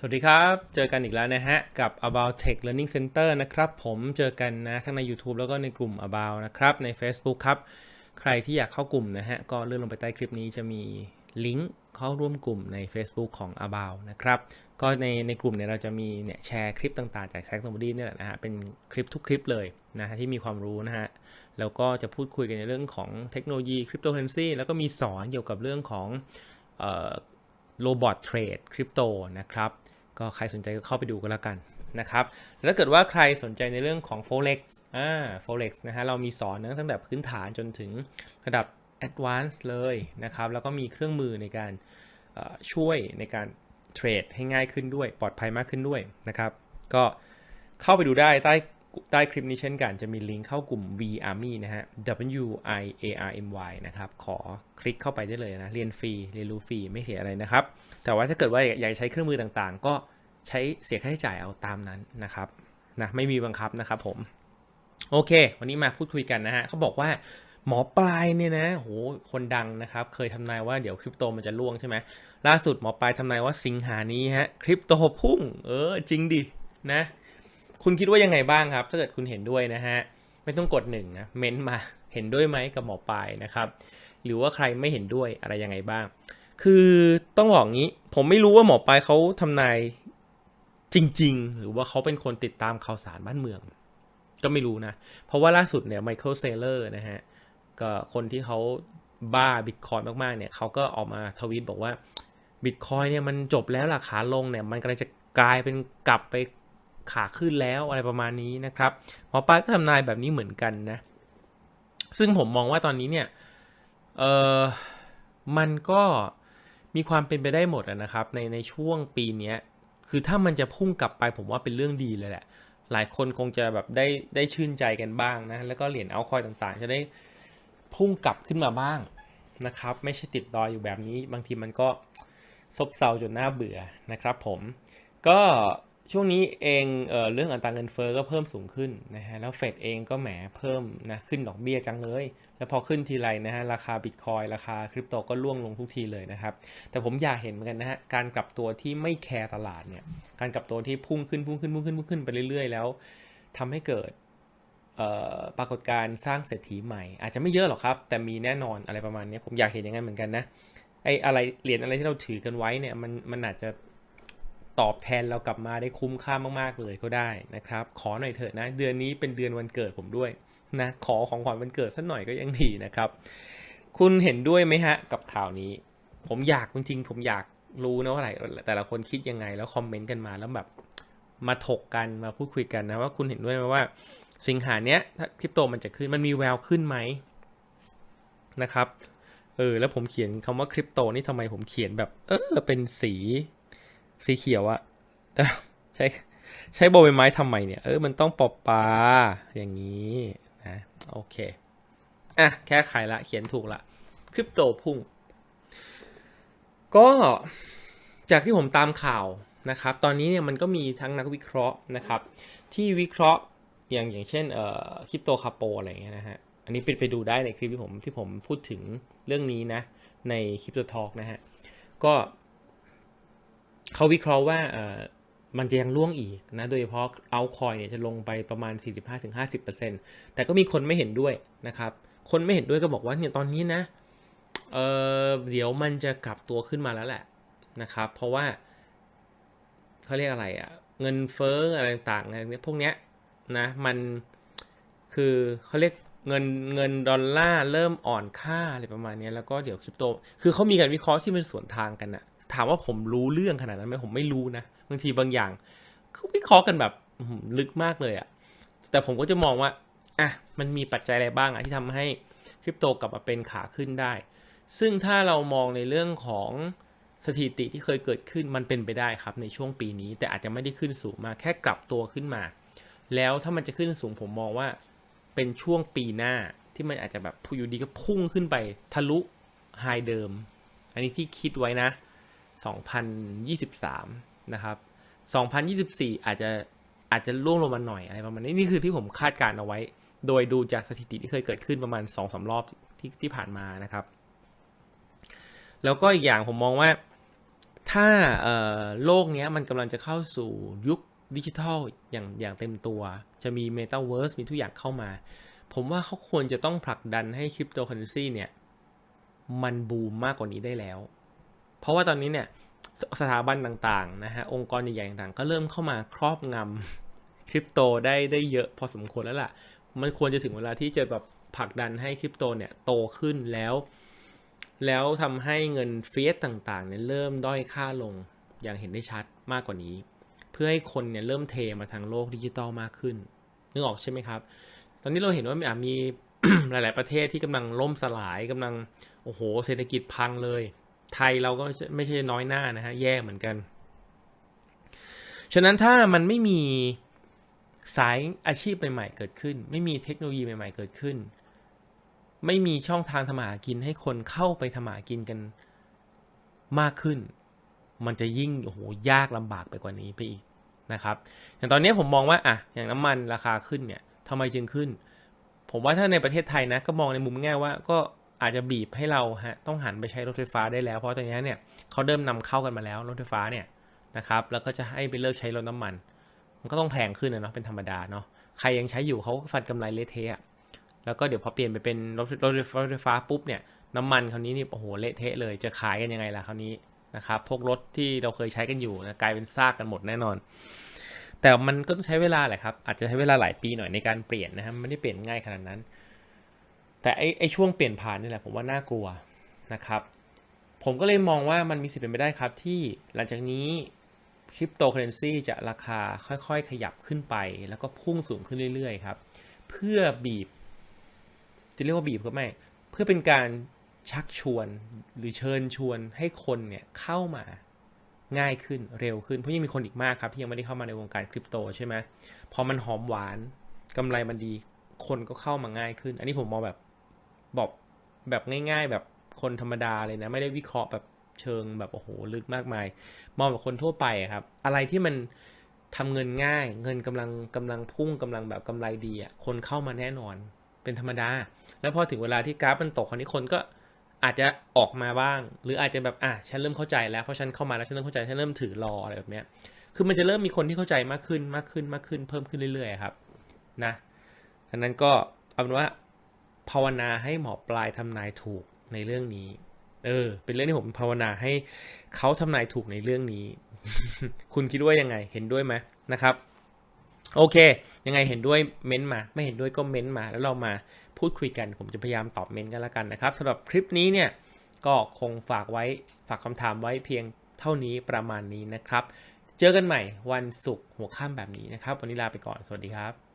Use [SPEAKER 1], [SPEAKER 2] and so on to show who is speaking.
[SPEAKER 1] สวัสดีครับ เจอกันอีกแล้วนะฮะ กับ About Tech Learning Center นะครับ ผมเจอกันนะ ทั้งใน YouTube แล้วก็ในกลุ่ม About นะครับ ใน Facebook ครับ ใครที่อยากเข้ากลุ่มนะฮะ ก็เลื่อนลงไปใต้คลิปนี้จะมีลิงก์เข้าร่วมกลุ่มใน Facebook ของ About นะครับ ก็ในในกลุ่มเนี่ยเราจะมีเนี่ยแชร์คลิปต่างๆ จากแซ c โนบดีเนี่แหละนะฮะ เป็นคลิปทุกคลิปเลยนะฮะที่มีความรู้นะฮะ แล้วก็จะพูดคุยกันในเรื่องของเทคโนโลยีคริปโตเคอเรนซีแล้วก็มีสอนเกี่ยวกับเรื่องของเอ่อ โรบอทเทรดคริปโตนะครับ ก็ใครสนใจก็เข้าไปดูกันแล้วกันนะครับ แล้วถ้าเกิดว่าใครสนใจในเรื่องของ forex อ่า forex นะฮะ เรามีสอนตั้งแต่พื้นฐานจนถึงระดับ advanced เลยนะครับ แล้วก็มีเครื่องมือในการช่วยในการเทรดให้ง่ายขึ้นด้วย ปลอดภัยมากขึ้นด้วยนะครับ ก็เข้าไปดูได้ใต้ ใต้คลิปนี้เช่นกันจะมีลิงก์เข้ากลุ่ม V Army นะฮะ W I A R M Y นะครับ ขอคลิกเข้าไปได้เลยนะ เรียนฟรี เรียนรู้ฟรี ไม่เสียอะไรนะครับ แต่ว่าถ้าเกิดว่าอยากใช้เครื่องมือต่างๆ ก็ใช้เสียค่าใช้จ่ายเอาตามนั้นนะครับนะไม่มีบังคับนะครับผม โอเค วันนี้มาพูดคุยกันนะฮะเขาบอกว่าหมอปลายเนี่ยนะโหคนดังนะครับ เคยทำนายว่าเดี๋ยวคริปโตมันจะล่วงใช่ไหมล่าสุดหมอปลายทำนายว่าสิงหานี้ฮะคริปโตพุ่ง เออจริงดินะ คุณคิดว่ายังไงบ้างครับ ถ้าเกิดคุณเห็นด้วยนะฮะ ไม่ต้องกดหนึ่งนะ เม้นต์มา เห็นด้วยไหมกับหมอปลายนะครับ หรือว่าใครไม่เห็นด้วยอะไรยังไงบ้าง คือต้องบอกงี้ ผมไม่รู้ว่าหมอปลายเขาทำนายจริง ๆ หรือว่าเขาเป็นคนติดตามข่าวสารบ้านเมือง ก็ไม่รู้นะ เพราะว่าล่าสุดเนี่ยไมเคิลเซเลอร์นะฮะ ก็คนที่เขาบ้าบิตคอยมากๆ เนี่ยเขาก็ออกมาทวีตบอกว่าบิตคอยเนี่ยมันจบแล้วราคาลงเนี่ยมันกำลังจะกลายเป็นกลับไป ขาขึ้นแล้วอะไรประมาณนี้นะครับหมอปลายก็ทำนายแบบนี้เหมือนกันนะ ซึ่งผมมองว่าตอนนี้เนี่ยเออมันก็มีความเป็นไปได้หมดนะครับ ในในช่วงปีนี้คือถ้ามันจะพุ่งกลับไปผมว่าเป็นเรื่องดีเลยแหละ หลายคนคงจะแบบได้ได้ชื่นใจกันบ้างนะ แล้วก็เหรียญเอาคอยต่างๆ จะได้พุ่งกลับขึ้นมาบ้างนะครับ ไม่ใช่ติดดอยอยู่แบบนี้ บางทีมันก็ซบเซาจนน่าเบื่อนะครับผม ก็ ช่วงนี้เองเออเรื่องอัตราเงินเฟอ้อก็เพิ่มสูงขึ้นนะฮะแล้วเฟดเองก็แหมเพิ่มนะขึ้นดอกเบี้ยจังเลย แล้วพอขึ้นทีไรนะฮะราคาบิตคอยราคาคริปโตก็ร่วงลงทุกทีเลยนะครับ แต่ผมอยากเห็นเหมือนกันนะฮะการกลับตัวที่ไม่แคร์ตลาดเนี่ยการกลับตัวที่พุ่งขึ้นพุ่งขึ้นพุ่งขึ้นพุ่งขึ้นไปเรื่อยๆ แล้วทำให้เกิดปรากฏการณ์สร้างเศรษฐีใหม่ อาจจะไม่เยอะหรอกครับ แต่มีแน่นอนอะไรประมาณนี้ผมอยากเห็นอย่างนั้นเหมือนกันนะไอ้อะไรเหรียญอะไรที่เราถือกันไว้เนี่ยมันมันอาจจะ ตอบแทนเรากลับมาได้คุ้มค่ามากๆเลยก็ได้นะครับ ขอหน่อยเถอะนะ เดือนนี้เป็นเดือนวันเกิดผมด้วยนะขอของขวัญวันเกิดสักหน่อยก็ยังดีนะครับ คุณเห็นด้วยไหมฮะ กับข่าวนี้ ผมอยากจริงๆผมอยากรู้นะว่าอะไรแต่ละคนคิดยังไงแล้วคอมเมนต์กันมาแล้วแบบมาถกกันมาพูดคุยกันนะว่าคุณเห็นด้วยไหมว่า สิงหาเนี้ยถ้าคริปโตมันจะขึ้นมันมีแววขึ้นไหมนะครับเออแล้วผมเขียนคำว่าคริปโตนี่ทำไมผมเขียนแบบเออเป็นสี สีเขียวอะแต่ใช้ใช้โบใบไม้ทำไมเนี่ย เออ มันต้องปอบปลาอย่างนี้นะโอเค อะ แค่ไขละเขียนถูกละคริปโตพุ่ง ก็จากที่ผมตามข่าวนะครับ ตอนนี้เนี่ยมันก็มีทั้งนักวิเคราะห์นะครับ ที่วิเคราะห์อย่างอย่างเช่นเอ่อคริปโตคาโปอะไรเงี้ยนะฮะ อันนี้ไปไปดูได้ในคลิปที่ผมที่ผมพูดถึงเรื่องนี้นะ ในคริปโตทอล์กนะฮะ ก็ เขาวิเคราะห์ว่าเออมันจะยังล่วงอีกนะ โดยเฉพาะเอาคอยเนี่ยจะลงไปประมาณ 45-50%แต่ก็มีคนไม่เห็นด้วยนะครับ คนไม่เห็นด้วยก็บอกว่าเนี่ยตอนนี้นะเออเดี๋ยวมันจะกลับตัวขึ้นมาแล้วแหละนะครับ เพราะว่าเขาเรียกอะไรอะ่ะ เงินเฟ้ออะไรต่างๆอะไรพวกเนี้ยนะ มันคือเขาเรียกเงินเงินดอลลาร์เริ่มอ่อนค่าอะไรประมาณเนี้ยแล้วก็เดี๋ยวคริปโต คือเขามีการวิเคราะห์ที่มันสวนทางกันอะ ถามว่าผมรู้เรื่องขนาดนั้นไหมผมไม่รู้นะบางทีบางอย่างเขาวิเคราะห์กันแบบลึกมากเลยอะแต่ผมก็จะมองว่าอะมันมีปัจจัยอะไรบ้างอะที่ทำให้คริปโตกลับมาเป็นขาขึ้นได้ ซึ่งถ้าเรามองในเรื่องของสถิติที่เคยเกิดขึ้นมันเป็นไปได้ครับในช่วงปีนี้ แต่อาจจะไม่ได้ขึ้นสูงมาแค่กลับตัวขึ้นมา แล้วถ้ามันจะขึ้นสูงผมมองว่าเป็นช่วงปีหน้าที่มันอาจจะแบบอยู่ดีก็พุ่งขึ้นไปทะลุไฮเดิม อันนี้ที่คิดไว้นะ 2023 นะครับ 2024 อาจจะอาจจะล่วงลงมาหน่อยอะไรประมาณนี้นี่คือที่ผมคาดการณ์เอาไว้ โดยดูจากสถิติที่เคยเกิดขึ้นประมาณ2อสรอบที่ที่ผ่านมานะครับ แล้วก็อีกอย่างผมมองว่าถ้าโลกนี้มันกำลังจะเข้าสู่ยุคดิจิทัลอย่างอย่างเต็มตัว จะมี Metaverse มีทุกอย่างเข้ามา ผมว่าเขาควรจะต้องผลักดันให้คริปโตเคอเรนซีเนี่ย มันบูมมากกว่านี้ได้แล้ว เพราะว่าตอนนี้เนี่ยสถาบันต่างๆนะฮะองค์กรใหญ่ๆต่างๆ ก็เริ่มเข้ามาครอบงำคริปโตได้ได้เยอะพอสมควรแล้วล่ะ มันควรจะถึงเวลาที่จะแบบผลักดันให้คริปโตเนี่ยโตขึ้นแล้ว แล้วทำให้เงินเฟียสต่างๆเนี่ยเริ่มด้อยค่าลงอย่างเห็นได้ชัดมากกว่านี้ เพื่อให้คนเนี่ยเริ่มเทมาทางโลกดิจิตอลมากขึ้นนึกออกใช่ไหมครับ ตอนนี้เราเห็นว่าอะมีหลาย ๆประเทศที่กำลังล่มสลายกำลังโอ้โหเศรษฐกิจพังเลย ไทยเราก็ไม่ใช่น้อยหน้านะฮะแย่เหมือนกัน ฉะนั้นถ้ามันไม่มีสายอาชีพใหม่ๆเกิดขึ้น ไม่มีเทคโนโลยีใหม่ๆเกิดขึ้น ไม่มีช่องทางทำมาหากินให้คนเข้าไปทำมาหากินกันมากขึ้น มันจะยิ่งโอ้โหยากลำบากไปกว่านี้ไปอีกนะครับ อย่างตอนนี้ผมมองว่าอะอย่างน้ำมันราคาขึ้นเนี่ยทำไมจึงขึ้น ผมว่าถ้าในประเทศไทยนะก็มองในมุมง่ายว่าก็ อาจจะบีบให้เราฮะต้องหันไปใช้รถไฟฟ้าได้แล้ว เพราะตอนนี้เนี่ยเขาเริ่มนำเข้ากันมาแล้วรถไฟฟ้าเนี่ยนะครับแล้วก็จะให้ไปเลิกใช้รถน้ำมัน มันก็ต้องแพงขึ้นนะเนาะเป็นธรรมดาเนาะใครยังใช้อยู่เขาก็ฟันกำไรเละเทะอะแล้วก็เดี๋ยวพอเปลี่ยนไปเป็นรถรถรถไฟฟ้าปุ๊บเนี่ยน้ำมันคราวนี้นี่โอ้โหเละเทะเลยจะขายกันยังไงล่ะคราวนี้นะครับพวกรถที่เราเคยใช้กันอยู่นะกลายเป็นซากกันหมดแน่นอน แต่มันก็ต้องใช้เวลาแหละครับอาจจะใช้เวลาหลายปีหน่อยในการเปลี่ยนนะครับไม่ได้เปลี่ยนง่ายขนาดนั้น แต่ไอ้ไอ้ช่วงเปลี่ยนผ่านนี่แหละผมว่าน่ากลัวนะครับ ผมก็เลยมองว่ามันมีสิทธิ์เป็นไปได้ครับที่หลังจากนี้คริปโตเคอเรนซีจะราคาค่อยๆ ขยับขึ้นไป แล้วก็พุ่งสูงขึ้นเรื่อยๆครับ เพื่อบีบ จะเรียกว่าบีบก็ไม่ เพื่อเป็นการชักชวนหรือเชิญชวนให้คนเนี่ยเข้ามาง่ายขึ้นเร็วขึ้น เพราะยังมีคนอีกมากครับที่ยังไม่ได้เข้ามาในวงการคริปโตใช่ไหมพอมันหอมหวานกำไรมันดี คนก็เข้ามาง่ายขึ้น อันนี้ผมมองแบบ บอกแบบง่าย ๆ แบบคนธรรมดาเลยนะ ไม่ได้วิเคราะห์แบบเชิงแบบโอ้โหลึกมากมาย มองแบบคนทั่วไปครับ อะไรที่มันทำเงินง่าย เงินกำลังกำลังพุ่งกำลังแบบกำไรดีอะคนเข้ามาแน่นอนเป็นธรรมดา แล้วพอถึงเวลาที่กราฟมันตกคราวนี้คนก็อาจจะออกมาบ้าง หรืออาจจะแบบอะฉันเริ่มเข้าใจแล้วเพราะฉันเข้ามาแล้วฉันเริ่มเข้าใจฉันเริ่มถือรออะไรแบบเนี้ยคือมันจะเริ่มมีคนที่เข้าใจมากขึ้นมากขึ้นมากขึ้นเพิ่มขึ้นเรื่อยๆครับนะดังนั้นก็เอาเป็นว่า ภาวนาให้หมอปลายทำนายถูกในเรื่องนี้ เออ เป็นเรื่องที่ผมภาวนาให้เขาทำนายถูกในเรื่องนี้ คุณคิดว่ายังไง เห็นด้วยไหมนะครับ โอเค ยังไงเห็นด้วยเม้นต์มา ไม่เห็นด้วยก็เม้นต์มา แล้วเรามาพูดคุยกัน ผมจะพยายามตอบเม้นต์กันแล้วกันนะครับสำหรับคลิปนี้เนี่ย ก็คงฝากไว้ ฝากคำถามไว้เพียงเท่านี้ประมาณนี้นะครับ เจอกันใหม่วันศุกร์หัวค่ำแบบนี้นะครับ วันนี้ลาไปก่อน สวัสดีครับ